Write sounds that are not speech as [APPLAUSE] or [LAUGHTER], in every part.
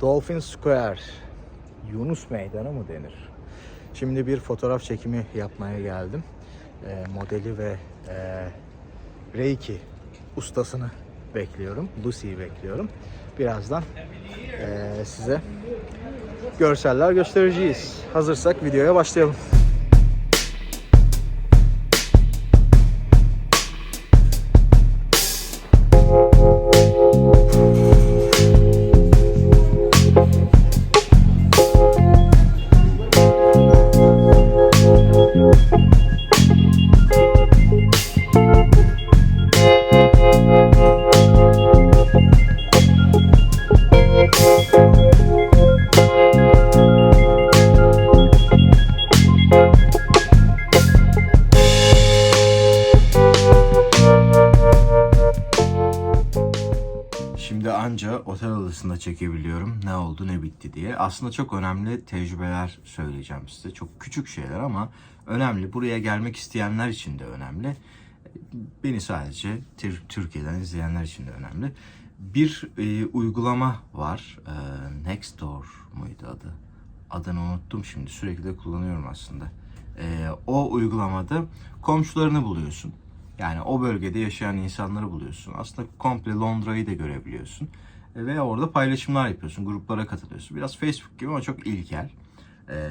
Dolphin Square, Yunus Meydanı mı denir? Şimdi bir fotoğraf çekimi yapmaya geldim. Ee, modeli ve e, Reiki ustasını bekliyorum. Lucy'yi bekliyorum. Birazdan e, size görseller göstereceğiz. Hazırsak videoya başlayalım. Çekebiliyorum ne oldu ne bitti diye. Aslında çok önemli tecrübeler söyleyeceğim size. Çok küçük şeyler ama önemli. Buraya gelmek isteyenler için de önemli. Beni sadece Tür- Türkiye'den izleyenler için de önemli. Bir e, uygulama var. E, Nextdoor muydu adı? Adını unuttum şimdi. Sürekli de kullanıyorum aslında. E, o uygulamada komşularını buluyorsun. Yani o bölgede yaşayan insanları buluyorsun. Aslında komple Londra'yı da görebiliyorsun. Ve orada paylaşımlar yapıyorsun. Gruplara katılıyorsun. Biraz Facebook gibi ama çok ilkel. Ee,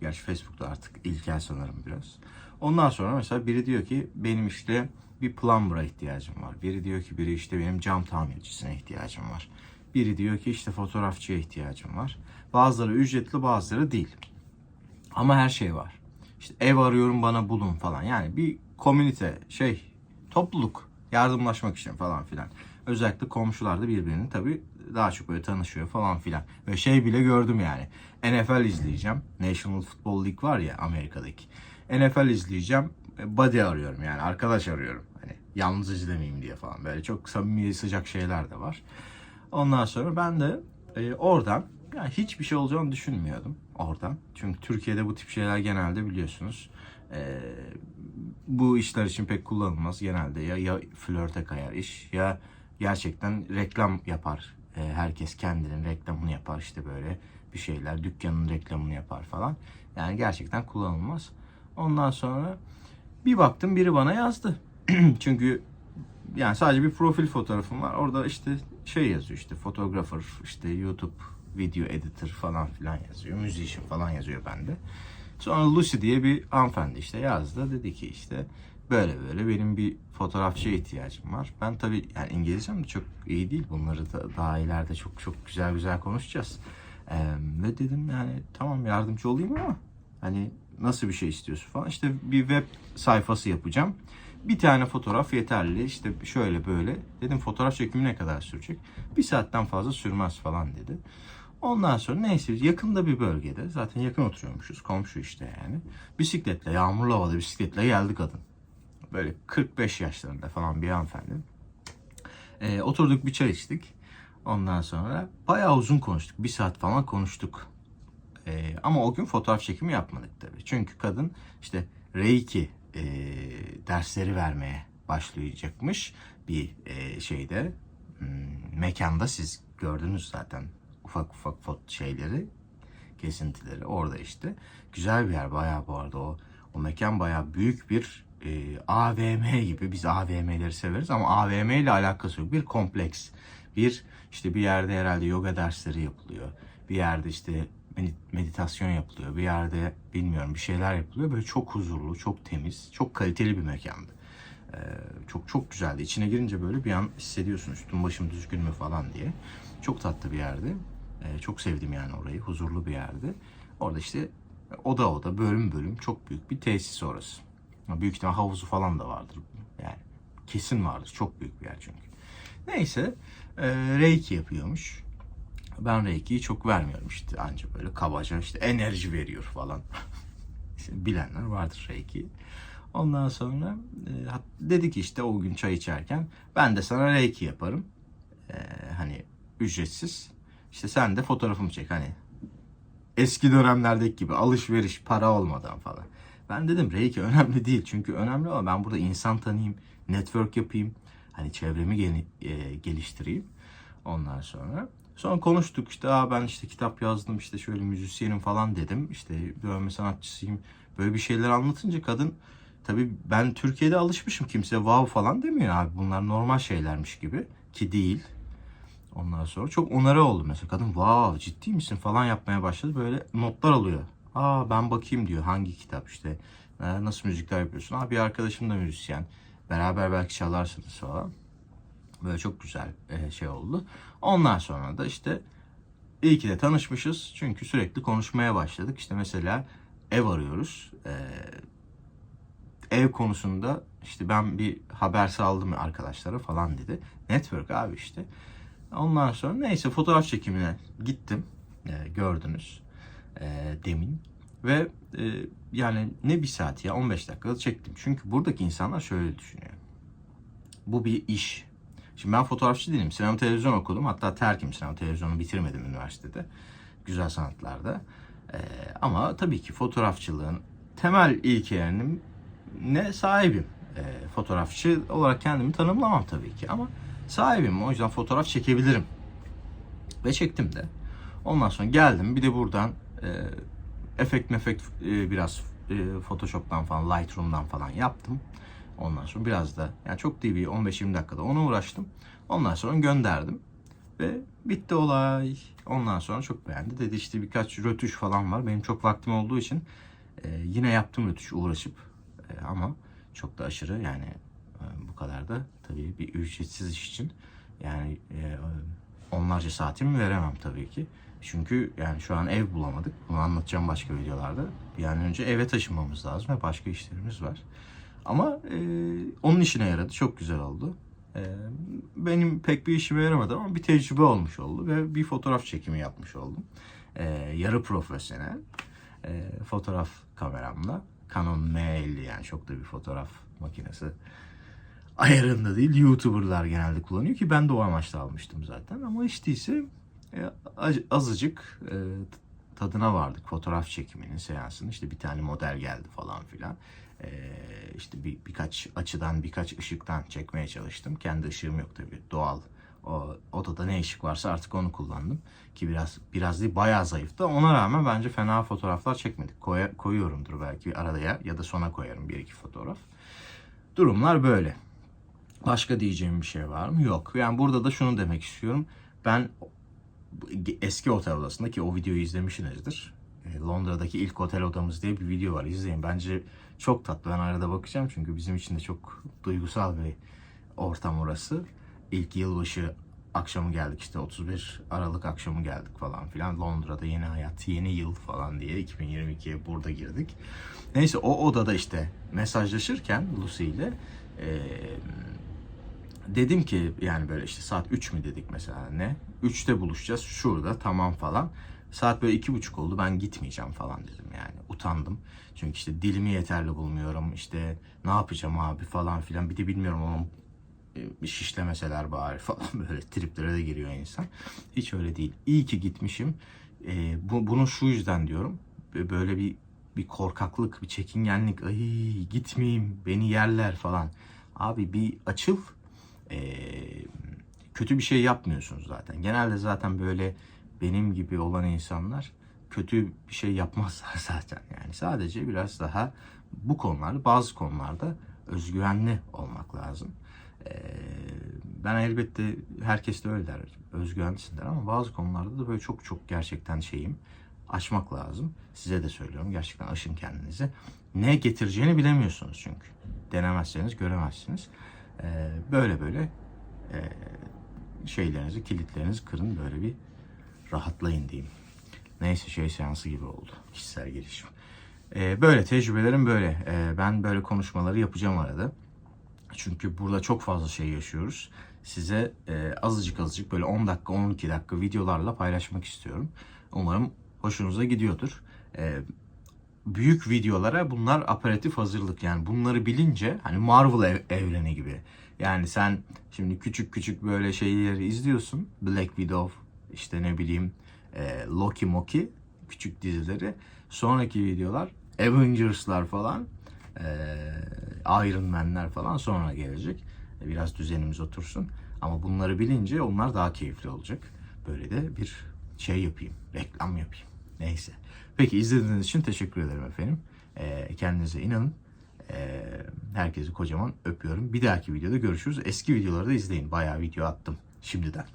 gerçi Facebook'ta artık ilkel sanırım biraz. Ondan sonra mesela biri diyor ki benim işte bir plumber'a ihtiyacım var. Biri diyor ki biri işte benim cam tamircisine ihtiyacım var. Biri diyor ki işte fotoğrafçıya ihtiyacım var. Bazıları ücretli bazıları değil. Ama her şey var. İşte ev arıyorum bana bulun falan. Yani bir komünite şey topluluk yardımlaşmak için falan filan. Özellikle komşular da birbirini tabii daha çok böyle tanışıyor falan filan. Ve şey bile gördüm yani. NFL izleyeceğim. National Football League var ya Amerika'daki. NFL izleyeceğim. e, Buddy arıyorum yani arkadaş arıyorum. Hani yalnız izlemeyeyim diye falan. Böyle çok samimi sıcak şeyler de var. Ondan sonra ben de e, oradan yani hiçbir şey olacağını düşünmüyordum oradan. Çünkü Türkiye'de bu tip şeyler genelde biliyorsunuz e, bu işler için pek kullanılmaz. Genelde ya, ya flörte kayar iş ya gerçekten reklam yapar. E, herkes kendinin reklamını yapar işte böyle bir şeyler. Dükkanın reklamını yapar falan. Yani gerçekten kullanılmaz. Ondan sonra bir baktım biri bana yazdı. [CLEARS THROAT] Çünkü yani sadece bir profil fotoğrafım var. Orada işte şey yazıyor işte fotoğrafır, işte YouTube video editor falan filan yazıyor. Musician falan yazıyor bende. Sonra Lucy diye bir hanımefendi işte yazdı. Dedi ki işte böyle böyle benim bir fotoğrafçıya ihtiyacım var. Ben tabii yani İngilizcem de çok iyi değil. Bunları da daha ileride çok çok güzel güzel konuşacağız. Ee, ve dedim yani tamam yardımcı olayım ama hani nasıl bir şey istiyorsun falan. İşte bir web sayfası yapacağım. Bir tane fotoğraf yeterli. İşte şöyle böyle. Dedim fotoğraf çekimi ne kadar sürecek? Bir saatten fazla sürmez falan dedi. Ondan sonra neyse yakında bir bölgede zaten yakın oturuyormuşuz komşu işte yani. Bisikletle yağmurlu havada bisikletle geldi kadın. Böyle 45 yaşlarında falan bir hanımefendi. Ee, oturduk bir çay içtik. Ondan sonra bayağı uzun konuştuk. Bir saat falan konuştuk. Ee, ama o gün fotoğraf çekimi yapmadık tabii. Çünkü kadın işte Reiki e, dersleri vermeye başlayacakmış bir e, şeyde hmm, mekanda siz gördünüz zaten ufak ufak fot şeyleri kesintileri orada işte güzel bir yer bayağı bu arada o o mekan bayağı büyük bir e, AVM gibi biz AVM'leri severiz ama AVM ile alakası yok bir kompleks bir işte bir yerde herhalde yoga dersleri yapılıyor bir yerde işte medi- meditasyon yapılıyor bir yerde bilmiyorum bir şeyler yapılıyor böyle çok huzurlu çok temiz çok kaliteli bir mekandı Ee, çok çok güzeldi. İçine girince böyle bir an hissediyorsun üstüm başım düzgün mü falan diye. Çok tatlı bir yerdi. Ee, çok sevdim yani orayı. Huzurlu bir yerdi. Orada işte oda oda, bölüm bölüm çok büyük bir tesis orası. Büyük ihtimal havuzu falan da vardır. Yani kesin vardır. Çok büyük bir yer çünkü. Neyse e, Reiki yapıyormuş. Ben Reiki'yi çok vermiyorum işte anca böyle kabaca işte enerji veriyor falan. [LAUGHS] Bilenler vardır Reiki. Ondan sonra e, dedi ki işte o gün çay içerken ben de sana reiki yaparım. E, hani ücretsiz. İşte sen de fotoğrafımı çek hani eski dönemlerdeki gibi alışveriş para olmadan falan. Ben dedim reiki önemli değil çünkü önemli ama ben burada insan tanıyayım, network yapayım, hani çevremi geni- e, geliştireyim. Ondan sonra Sonra konuştuk işte ben işte kitap yazdım işte şöyle müzisyenim falan dedim. İşte dövme sanatçısıyım. Böyle bir şeyler anlatınca kadın tabii ben Türkiye'de alışmışım kimse wow falan demiyor abi. Bunlar normal şeylermiş gibi ki değil. Ondan sonra çok onarı oldu mesela. Kadın wow ciddi misin falan yapmaya başladı. Böyle notlar alıyor. Aa ben bakayım diyor hangi kitap işte. "Ee, Nasıl müzikler yapıyorsun? Aa bir arkadaşım da müzisyen. Beraber belki çalarsınız falan. Böyle çok güzel e, şey oldu. Ondan sonra da işte iyi ki de tanışmışız. Çünkü sürekli konuşmaya başladık. İşte mesela ev arıyoruz. Ee, ev konusunda işte ben bir haber saldım arkadaşlara falan dedi. Network abi işte. Ondan sonra neyse fotoğraf çekimine gittim. Ee, gördünüz ee, demin. Ve e, yani ne bir saat ya 15 dakikada çektim. Çünkü buradaki insanlar şöyle düşünüyor. Bu bir iş. Şimdi ben fotoğrafçı değilim. Sinema televizyon okudum. Hatta terkim sinema televizyonu bitirmedim üniversitede. Güzel sanatlarda. Ee, ama tabii ki fotoğrafçılığın temel ilkelerinin ne sahibim. Ee, fotoğrafçı olarak kendimi tanımlamam tabii ki ama sahibim. O yüzden fotoğraf çekebilirim. Ve çektim de. Ondan sonra geldim. Bir de buradan e, efekt mefekt e, biraz e, Photoshop'tan falan, Lightroom'dan falan yaptım. Ondan sonra biraz da yani çok değil bir 15-20 dakikada ona uğraştım. Ondan sonra gönderdim. Ve bitti olay. Ondan sonra çok beğendi. Dedi işte birkaç rötuş falan var. Benim çok vaktim olduğu için e, yine yaptım rötuş uğraşıp. E, ama çok da aşırı yani e, bu kadar da tabii bir ücretsiz iş için yani e, onlarca saatimi veremem tabii ki. Çünkü yani şu an ev bulamadık. Bunu anlatacağım başka videolarda. Bir an önce eve taşınmamız lazım ve başka işlerimiz var. Ama e, onun işine yaradı. Çok güzel oldu. E, benim pek bir işime yaramadı ama bir tecrübe olmuş oldu ve bir fotoğraf çekimi yapmış oldum. E, yarı profesyonel e, fotoğraf kameramla. Canon M50 yani çok da bir fotoğraf makinesi ayarında değil. YouTuber'lar genelde kullanıyor ki ben de o amaçla almıştım zaten. Ama hiç değilse e, az- azıcık e, tadına vardık fotoğraf çekiminin seansının. İşte bir tane model geldi falan filan. E, işte bir, birkaç açıdan birkaç ışıktan çekmeye çalıştım. Kendi ışığım yok tabii doğal. O odada ne ışık varsa artık onu kullandım. Ki biraz biraz değil bayağı zayıftı. Ona rağmen bence fena fotoğraflar çekmedik. Koya- koyuyorumdur belki araya ya da sona koyarım bir iki fotoğraf. Durumlar böyle. Başka diyeceğim bir şey var mı? Yok. Yani burada da şunu demek istiyorum. Ben eski otel odasında ki o videoyu izlemişsinizdir. E, Londra'daki ilk otel odamız diye bir video var. İzleyin. Bence çok tatlı. Ben arada bakacağım çünkü bizim için de çok duygusal bir ortam orası. İlk yılbaşı akşamı geldik işte 31 Aralık akşamı geldik falan filan. Londra'da yeni hayat, yeni yıl falan diye 2022'ye burada girdik. Neyse o odada işte mesajlaşırken Lucy ile e, dedim ki yani böyle işte saat 3 mü dedik mesela ne? 3'te buluşacağız şurada tamam falan. Saat böyle iki buçuk oldu ben gitmeyeceğim falan dedim yani utandım. Çünkü işte dilimi yeterli bulmuyorum işte ne yapacağım abi falan filan bir de bilmiyorum onun e, şişlemeseler bari [LAUGHS] falan böyle triplere de giriyor insan. Hiç öyle değil. İyi ki gitmişim. E, bu, bunu şu yüzden diyorum. Böyle bir bir korkaklık, bir çekingenlik. Ay gitmeyeyim, beni yerler falan. Abi bir açıl. E, kötü bir şey yapmıyorsunuz zaten. Genelde zaten böyle benim gibi olan insanlar kötü bir şey yapmazlar [LAUGHS] zaten. Yani sadece biraz daha bu konularda, bazı konularda özgüvenli olmak lazım. Ee, ben elbette herkes de öyle der. Özgüvenlisin der ama bazı konularda da böyle çok çok gerçekten şeyim. Aşmak lazım. Size de söylüyorum. Gerçekten aşın kendinizi. Ne getireceğini bilemiyorsunuz çünkü. Denemezseniz göremezsiniz. Ee, böyle böyle e, şeylerinizi, kilitlerinizi kırın. Böyle bir rahatlayın diyeyim. Neyse şey seansı gibi oldu. Kişisel gelişim. Ee, böyle tecrübelerim böyle. Ee, ben böyle konuşmaları yapacağım arada. Çünkü burada çok fazla şey yaşıyoruz. Size e, azıcık azıcık böyle 10 dakika 12 dakika videolarla paylaşmak istiyorum. Umarım hoşunuza gidiyordur. E, büyük videolara bunlar aperatif hazırlık. Yani bunları bilince hani Marvel ev- evreni gibi. Yani sen şimdi küçük küçük böyle şeyleri izliyorsun. Black Widow işte ne bileyim e, Loki Moki küçük dizileri. Sonraki videolar Avengers'lar falan e, Iron Man'ler falan sonra gelecek. E, Biraz düzenimiz otursun. Ama bunları bilince onlar daha keyifli olacak. Böyle de bir şey yapayım. Reklam yapayım. Neyse. Peki izlediğiniz için teşekkür ederim efendim. Ee, kendinize inanın. Ee, herkesi kocaman öpüyorum. Bir dahaki videoda görüşürüz. Eski videoları da izleyin. Bayağı video attım şimdiden.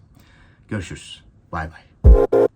Görüşürüz. Bay bay.